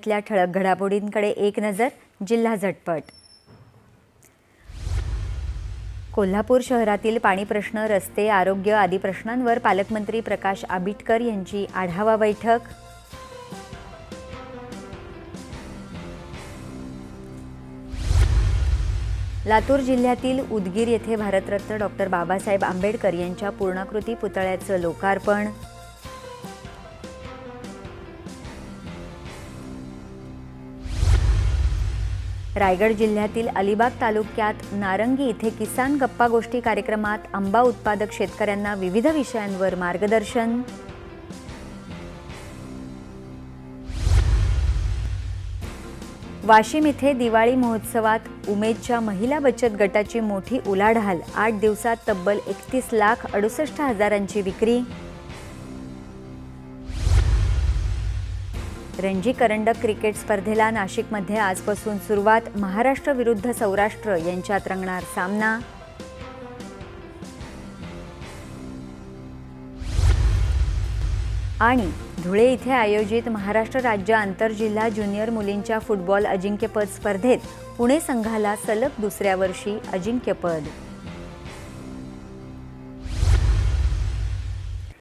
इथल्या ठळक घडामोडींकडे एक नजर जिल्हा झटपट. कोल्हापूर शहरातील पाणी प्रश्न रस्ते आरोग्य आदी प्रश्नांवर पालकमंत्री प्रकाश आबिटकर यांची आढावा बैठक. लातूर जिल्ह्यातील उदगीर येथे भारतरत्न डॉक्टर बाबासाहेब आंबेडकर यांच्या पूर्णाकृती पुतळ्याचं लोकार्पण. रायगड जिल्ह्यातील अलिबाग तालुक्यात नारंगी इथे किसान गप्पा गोष्टी कार्यक्रमात आंबा उत्पादक शेतकऱ्यांना विविध विषयांवर मार्गदर्शन. वाशिम इथे दिवाळी महोत्सवात उमेदच्या महिला बचत गटाची मोठी उलाढाल आठ दिवसात तब्बल एकतीस लाख अडुसष्ट हजारांची विक्री. रणजी करंडक क्रिकेट स्पर्धेला नाशिकमध्ये आजपासून सुरुवात महाराष्ट्र विरुद्ध सौराष्ट्र यांच्यात रंगणार सामना. आणि धुळे इथे आयोजित महाराष्ट्र राज्य आंतरजिल्हा ज्युनियर मुलींच्या फुटबॉल अजिंक्यपद स्पर्धेत पुणे संघाला सलग दुसऱ्या वर्षी अजिंक्यपद.